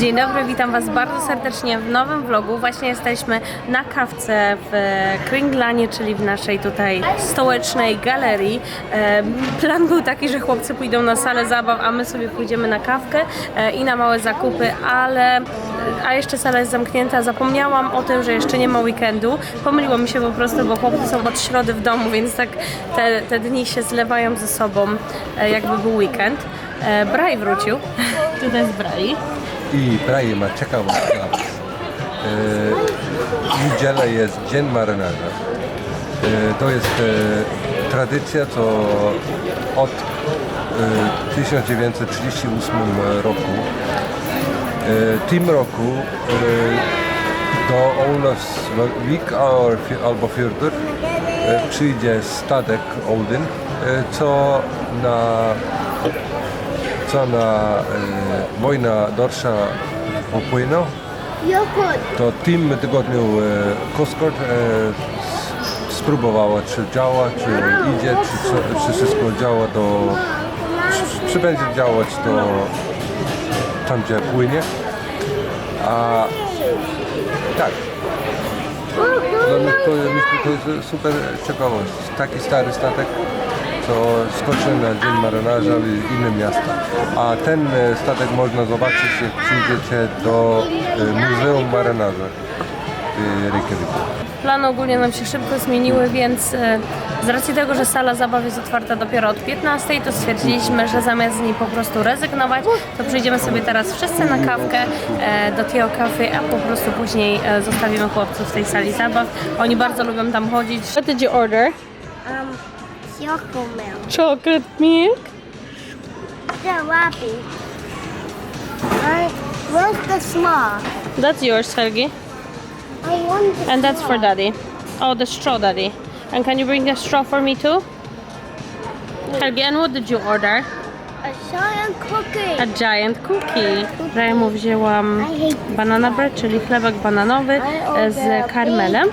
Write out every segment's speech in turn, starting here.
Dzień dobry, witam Was bardzo serdecznie w nowym vlogu. Właśnie jesteśmy na kawce w Kringlanie, czyli w naszej tutaj stołecznej galerii. E, Plan był taki, że chłopcy pójdą na salę zabaw, a my sobie pójdziemy na kawkę e, i na małe zakupy, ale a jeszcze sala jest zamknięta. Zapomniałam o tym, że jeszcze nie ma weekendu. Pomyliło mi się po prostu, bo chłopcy są od środy w domu, więc tak te, te dni się zlewają ze sobą, e, jakby był weekend. E, Braj wrócił. Tutaj jest Braj. I prawie ma ciekawostka. E, niedzielę jest Dzień Marynarza. E, to jest e, tradycja, co od e, 1938 roku. Tym roku do Olas Week albo Fjordur przyjdzie statek Odin, co na na e, wojna dorsza popłynął, to w tym tygodniu e, Guard e, spróbowała, czy działa, czy idzie, czy, co- czy wszystko działa do, czy, czy będzie działać do tam, gdzie płynie. A tak, no, no, to, to jest super ciekawość. Taki stary statek, co skoczy na Dzień Marynarza w inne miasta. A ten e, statek można zobaczyć, jak przyjdziecie do e, Muzeum Marynarza w Reykjaviku. Plany ogólnie nam się szybko zmieniły, więc e, z racji tego, że sala zabaw jest otwarta dopiero od 15, to stwierdziliśmy, że zamiast z niej po prostu rezygnować, to przyjdziemy sobie teraz wszyscy na kawkę e, do Tio Cafe, a po prostu później e, zostawimy chłopców w tej sali zabaw. Oni bardzo lubią tam chodzić. What did you order? Um, Choco milk. Chocolate milk. The rabbit. I where's the small? That's yours, Sergi. I want the And that's for daddy. Oh, the straw daddy. And can you bring the straw for me too? Helgi, and what did you order? A giant cookie. A giant cookie. Ja mu wzięłam banana bread, czyli chlebek bananowy z karmelem.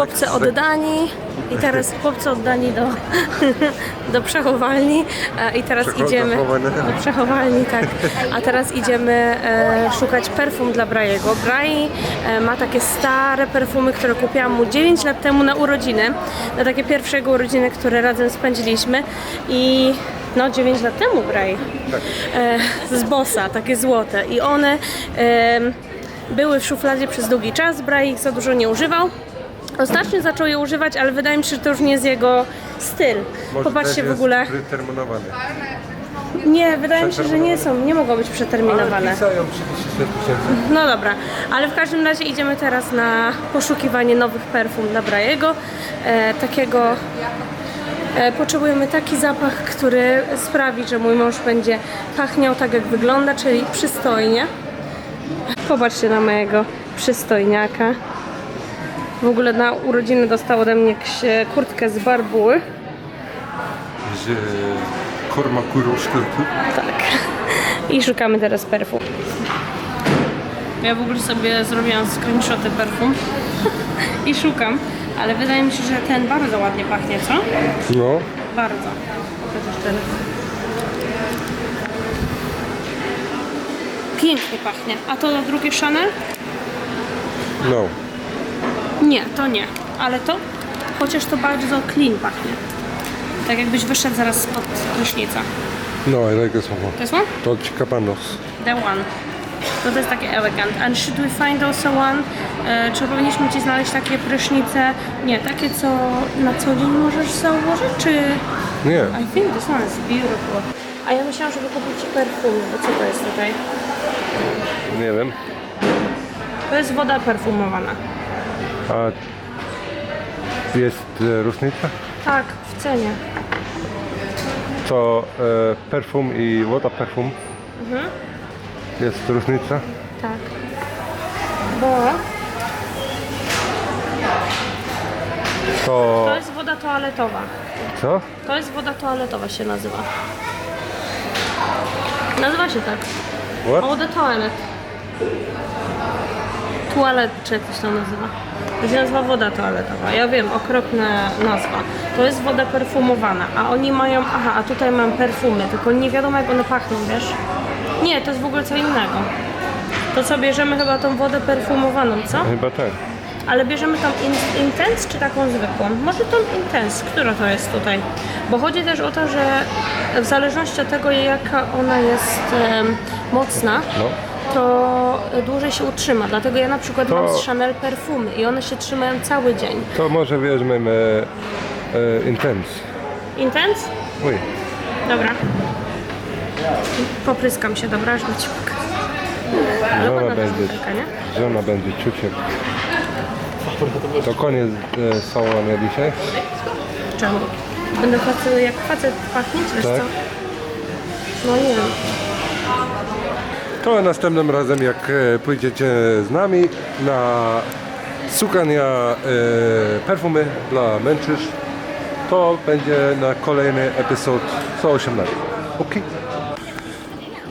Chłopcy oddani i teraz chłopcy oddani do, do przechowalni e, i teraz idziemy do przechowalni, tak. A teraz idziemy e, szukać perfum dla Brajego. Brai e, ma takie stare perfumy, które kupiłam mu 9 lat temu na urodziny. Na takie pierwsze jego urodziny, które razem spędziliśmy i no 9 lat temu Brai. E, z Bossa, takie złote i one były w szufladzie przez długi czas. Brai ich za dużo nie używał. Ostatnio zaczął je używać, ale wydaje mi się, że to już nie jest jego styl. Popatrzcie w ogóle. Nie, wydaje mi się, że nie są, nie mogą być przeterminowane. Pisają 36 tysięcy. No dobra, ale w każdym razie idziemy teraz na poszukiwanie nowych perfum dla Brajego. E, takiego e, potrzebujemy taki zapach, który sprawi, że mój mąż będzie pachniał tak jak wygląda, czyli przystojnie. Popatrzcie na mojego przystojniaka. W ogóle na urodziny dostał ode mnie e, kurtkę z barbuły. Z korma kuruszka. Tak. I szukamy teraz perfum. Ja w ogóle sobie zrobiłam screenshoty perfum i szukam, ale wydaje mi się, że ten bardzo ładnie pachnie, co? No. Bardzo. Chociaż ten. Pięknie pachnie. A to drugie Chanel? No. Nie, to nie. Ale to, chociaż to bardzo clean pachnie. Tak jakbyś wyszedł zaraz spod prysznica. No, I like this one. To jest one? To Chicapanos. The one. To, to jest takie elegant. And should we find also one? E, czy powinniśmy Ci znaleźć takie prysznice? Nie, takie co na co dzień możesz założyć, czy... Nie. I think this one is beautiful. A ja myślałam, żeby kupić perfumy, bo co to jest tutaj? Nie wiem. To jest woda perfumowana. A jest e, różnica? Tak, w cenie. To e, perfum i woda perfum. Jest różnica? Tak. Bo To to jest woda toaletowa. co? To jest woda toaletowa się nazywa. Nazywa się tak. What? The toilet. Toalet, czy jak to się nazywa? To się nazywa woda toaletowa. Ja wiem, okropna nazwa. To jest woda perfumowana, a oni mają, aha, a tutaj mam perfumy, tylko nie wiadomo jak one pachną, wiesz? Nie, to jest w ogóle co innego. To co, bierzemy chyba tą wodę perfumowaną, co? Chyba tak. Ale bierzemy tą in, Intense czy taką zwykłą? Może tą Intense, która to jest tutaj? Bo chodzi też o to, że w zależności od tego, jaka ona jest em, mocna, No. To dłużej się utrzyma. Dlatego ja na przykład To- mam z Chanel perfumy i one się trzymają cały dzień. To może weźmiemy e, Intense. Intense? Uj. Dobra. Popryskam się, dobra, żeby ci pokazać. Żona ta będzie, nie? żona będzie czucie. To koniec e, sałania dzisiaj. Czemu? Będę facet, jak facet pachnieć, wiesz Tak. co? No nie wiem. To następnym razem, jak e, pójdziecie z nami na szukania e, perfumy dla mężczyzn, to będzie na kolejny epizod 118. Ok?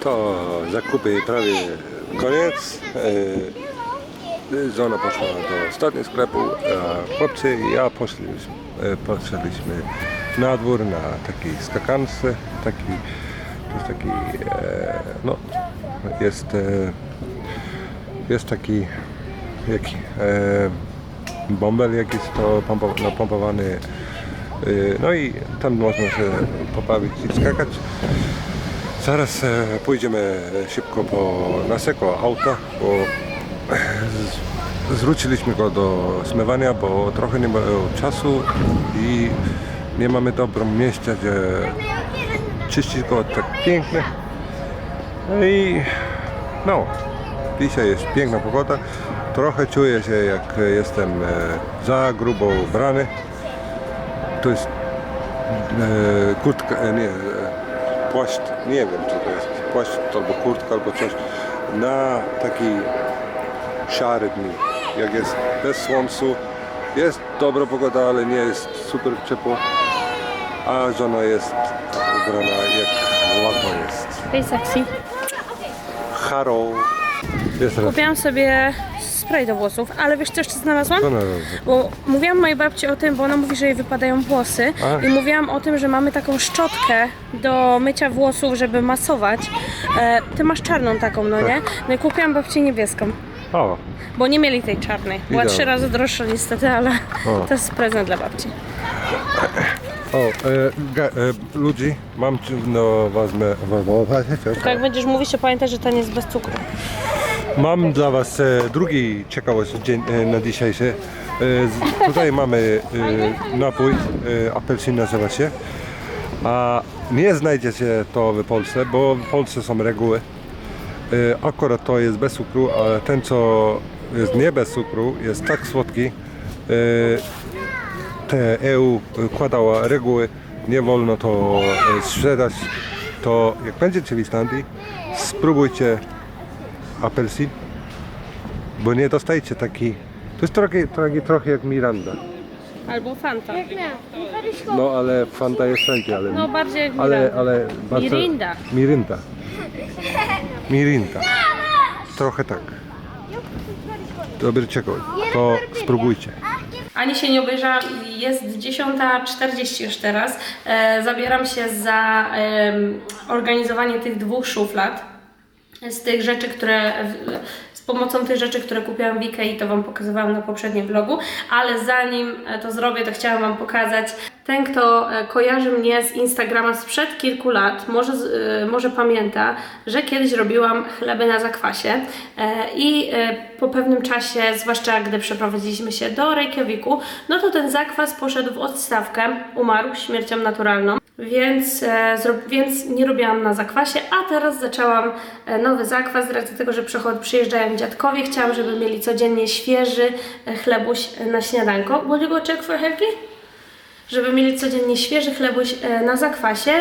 To zakupy prawie koniec. E, żona poszła do ostatniego sklepu, a chłopcy i ja poszliśmy, poszliśmy na dwór na takiej skakance, taki, jest taki, e, no, jest, e, jest taki, jaki, e, bąbel jakiś to pompo, napompowany, e, no i tam można się pobawić i skakać. Zaraz pójdziemy szybko po naszego auta, bo zwróciliśmy go do zmywania, bo trochę nie ma czasu i nie mamy dobrego miejsca, gdzie czyścić go tak pięknie. No i no, dzisiaj jest piękna pogoda. Trochę czuję się jak jestem e, za grubo ubrany. To jest e, kurtka, e, nie, płaszcz, nie wiem co to jest, płaszcz albo kurtka albo coś na taki szary dni, jak jest bez słońcu, jest dobra pogoda, ale nie jest super ciepło, a żona jest ubrana jak jest. Hej, sexy. Haro. Jest raz. Kupiłam sobie spray do włosów, ale wiesz co jeszcze znalazłam? Co? Bo mówiłam mojej babci o tym, bo ona mówi, że jej wypadają włosy A. i mówiłam o tym, że mamy taką szczotkę do mycia włosów, żeby masować. E, ty masz czarną taką, no nie? No i kupiłam babci niebieską, O, bo nie mieli tej czarnej. Była Idealnie. trzy razy droższa niestety, ale O. to jest prezent dla babci. O, e, ga, e, ludzi, mam ci- no wezmę, Tylko jak będziesz mówić, to pamiętaj, że ten jest bez cukru. Mam dla Was e, drugi ciekawość dzień, e, na dzisiejszy. E, z, tutaj mamy e, napój, e, apelsin nazywa się. A nie znajdziecie to w Polsce, bo w Polsce są reguły. E, akurat to jest bez cukru, a ten co jest nie bez cukru jest tak słodki. E, EU kładała reguły, nie wolno to e, sprzedać. To jak będziecie w Islandii, spróbujcie apelsin, bo nie dostajecie taki. To jest trochę, trochę, trochę jak Miranda. Albo Fanta. No ale Fanta jest wszędzie, ale. No bardziej jak ale, Miranda. ale bardzo, Mirinda. Mirinda. Mirinda. Trochę tak. Dobry czekol. To spróbujcie. Ani się nie obejrzałam, jest 10.40 już teraz. Zabieram się za organizowanie tych dwóch szuflad. Z tych rzeczy, które. Z pomocą tych rzeczy, które kupiłam w Ikei, to Wam pokazywałam na poprzednim vlogu, ale zanim e, to zrobię, to chciałam Wam pokazać. Ten, kto e, kojarzy mnie z Instagrama sprzed kilku lat, może, e, może pamięta, że kiedyś robiłam chleby na zakwasie e, i po pewnym czasie, zwłaszcza gdy przeprowadziliśmy się do Reykjaviku, no to ten zakwas poszedł w odstawkę, umarł śmiercią naturalną. Więc, więc nie robiłam na zakwasie, a teraz zaczęłam nowy zakwas z racji tego, że przyjeżdżają dziadkowie. Chciałam, żeby mieli codziennie świeży chlebuś na śniadanko. Would you go check for Helgi? Żeby mieli codziennie świeży chlebuś e, na zakwasie.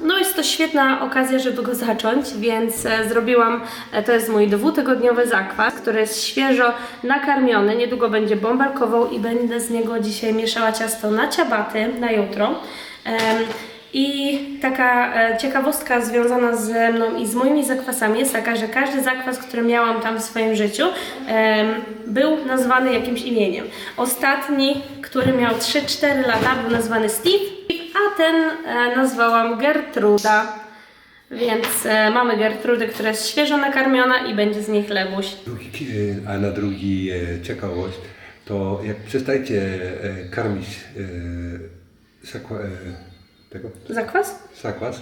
No jest to świetna okazja, żeby go zacząć, więc e, zrobiłam, e, to jest mój dwutygodniowy zakwas, który jest świeżo nakarmiony. Niedługo będzie bąbelkował i będę z niego dzisiaj mieszała ciasto na ciabaty na jutro. I taka e, ciekawostka związana ze mną i z moimi zakwasami jest taka, że każdy zakwas, który miałam tam w swoim życiu, był nazwany jakimś imieniem. Ostatni, który miał 3-4 lata, był nazwany Steve, a ten e, nazwałam Gertruda. Więc e, mamy Gertrudę, która jest świeżo nakarmiona i będzie z niej chlebuś. Drugi, a na drugi e, ciekawość, to jak przestajecie e, karmić e, e, tego, Zakwas? sakwas,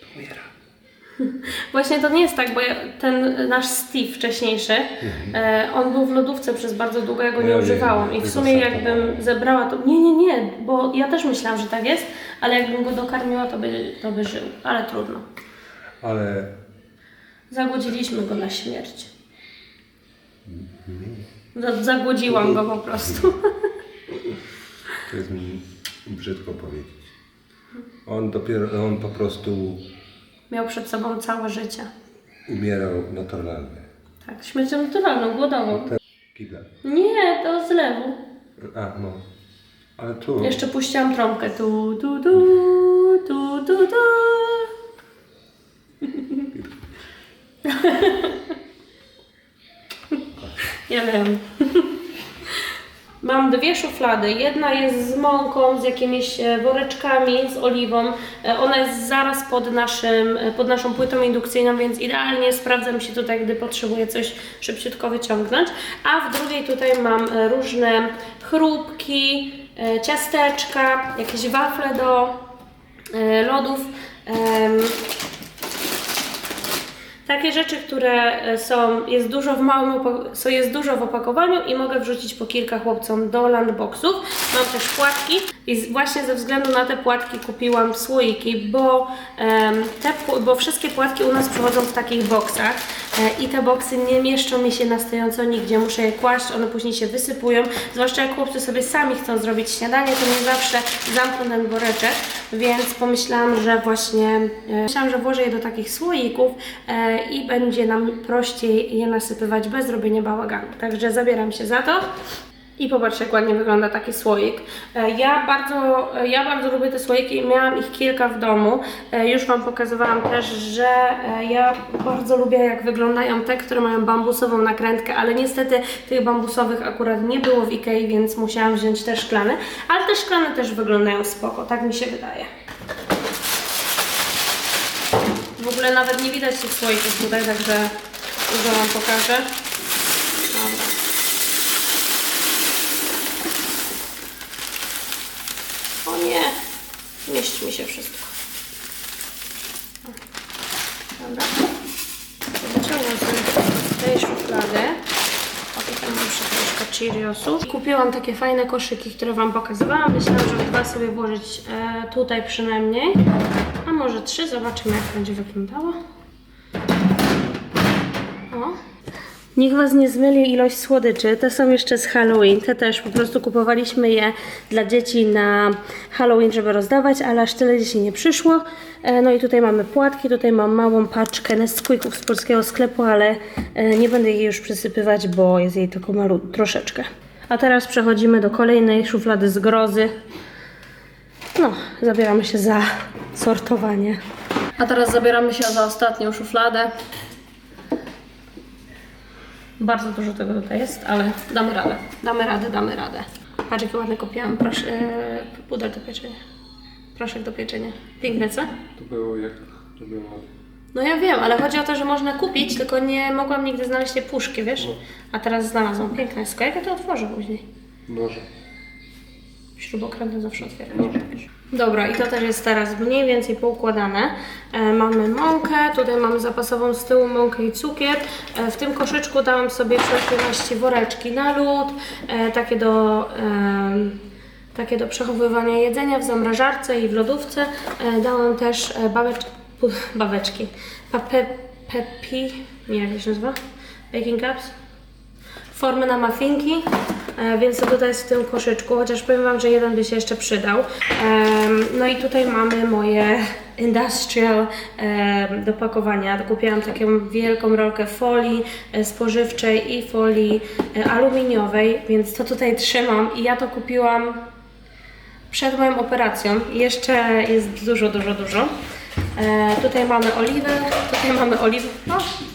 to umiera. Właśnie to nie jest tak, bo ten nasz Steve wcześniejszy, e, on był w lodówce przez bardzo długo, ja go nie Ja wiem, używałam. I w sumie jakbym zebrała to. Nie, nie, nie, bo ja też myślałam, że tak jest, ale jakbym go dokarmiła, to by, to by żył. Ale trudno. Ale Zagłodziliśmy go na śmierć. Za- Zagłodziłam go po prostu. to jest mi brzydko powiedzieć. On dopiero, on po prostu Miał przed sobą całe życie. umierał naturalnie. Tak, śmiercią naturalną, głodową. Kibla. Nie, to z lewu. A, no. Ale tu. Jeszcze puściłam trąbkę. Tu, tu, tu, tu, tu, tu. Ja wiem. Mam dwie szuflady. Jedna jest z mąką, z jakimiś e, woreczkami, z oliwą. E, Ona jest zaraz pod, naszym, e, pod naszą płytą indukcyjną, więc idealnie sprawdza mi się tutaj, gdy potrzebuję coś szybciutko wyciągnąć. A w drugiej tutaj mam różne chrupki, ciasteczka, jakieś wafle do lodów. Takie rzeczy, które e, są, jest dużo w małym, so jest dużo w opakowaniu i mogę wrzucić po kilka chłopcom do landboxów. Mam też płatki i właśnie ze względu na te płatki kupiłam słoiki, bo, te, bo wszystkie płatki u nas przychodzą w takich boksach i te boksy nie mieszczą mi się na stojąco nigdzie. Muszę je kłaść, one później się wysypują. Zwłaszcza jak chłopcy sobie sami chcą zrobić śniadanie, to nie zawsze zamkną ten woreczek, więc pomyślałam, że właśnie e, myślałam, że włożę je do takich słoików e, i będzie nam prościej je nasypywać bez robienia bałaganu. Także zabieram się za to. I popatrzcie, jak ładnie wygląda taki słoik. E, Ja bardzo, e, ja bardzo lubię te słoiki miałam ich kilka w domu. E, Już Wam pokazywałam też, że ja bardzo lubię, jak wyglądają te, które mają bambusową nakrętkę, ale niestety tych bambusowych akurat nie było w Ikei, więc musiałam wziąć te szklane. Ale te szklane też wyglądają spoko, tak mi się wydaje. W ogóle nawet nie widać tych słoików tutaj, także już Wam pokażę. Dobra. O nie, mieści mi się wszystko. Dobra. Wyciągam z tej szuflady. O, tutaj mam jeszcze troszkę Cheeriosów. Kupiłam takie fajne koszyki, które Wam pokazywałam. Myślałam, że dwa sobie włożyć e, tutaj przynajmniej. A może trzy, zobaczymy jak będzie wyglądało. Niech Was nie zmyli ilość słodyczy. Te są jeszcze z Halloween. Te też po prostu kupowaliśmy je dla dzieci na Halloween, żeby rozdawać, ale aż tyle dzieci nie przyszło. E, No i tutaj mamy płatki, tutaj mam małą paczkę Nesquików z polskiego sklepu, ale e, nie będę jej już przysypywać, bo jest jej tylko malu troszeczkę. A teraz przechodzimy do kolejnej szuflady z grozy. No, zabieramy się za sortowanie. A teraz zabieramy się za ostatnią szufladę. Bardzo dużo tego tutaj jest, ale damy radę. Damy radę, damy radę. Patrz, jakie ładne kupiłam. Proszę, e, puder do pieczenia. Proszek do pieczenia. Piękne, co? To było jak to było. No ja wiem, ale chodzi o to, że można kupić, tylko nie mogłam nigdy znaleźć tej puszki, wiesz? A teraz znalazłam. Piękne jest. Jak ja to otworzę później? Noże. Śrubokrętem zawsze otwieram. Dobra, i to też jest teraz mniej więcej poukładane. E, mamy mąkę, tutaj mamy zapasową z tyłu mąkę i cukier. E, w tym koszyczku dałam sobie maści woreczki na lód, e, takie do... em, takie do przechowywania jedzenia w zamrażarce i w lodówce. E, dałam też e, babeczki, pape, pepi, nie jak się nazywa, baking cups, formy na muffinki, e, więc to tutaj jest w tym koszyczku, chociaż powiem Wam, że jeden by się jeszcze przydał. No i tutaj mamy moje industrial do pakowania. Kupiłam taką wielką rolkę folii e, spożywczej i folii e, aluminiowej, więc to tutaj trzymam i ja to kupiłam przed moją operacją. Jeszcze jest dużo, dużo, dużo. E, tutaj mamy oliwę, tutaj mamy oliwę. O,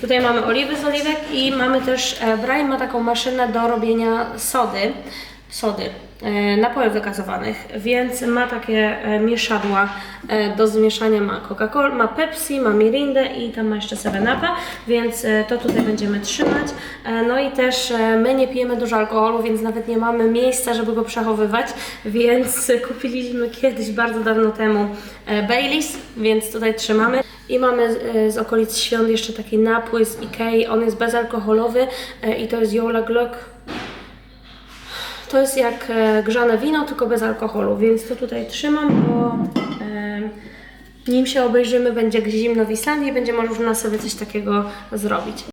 Tutaj mamy oliwy z oliwek i mamy też, e, Brian ma taką maszynę do robienia sody, sody, e, napojów wygazowanych, więc ma takie e, mieszadła do zmieszania, ma Coca-Cola, ma Pepsi, ma Mirindę i tam ma jeszcze 7-Upa, więc to tutaj będziemy trzymać. No i też my nie pijemy dużo alkoholu, więc nawet nie mamy miejsca, żeby go przechowywać, więc kupiliśmy kiedyś, bardzo dawno temu Baileys, więc tutaj trzymamy. I mamy e, z okolic świąt jeszcze taki napój z Ikei, on jest bezalkoholowy e, i to jest Jola Glock. To jest jak e, grzane wino, tylko bez alkoholu, więc to tutaj trzymam, bo nim się obejrzymy, będzie zimno w Islandii i będzie można sobie coś takiego zrobić.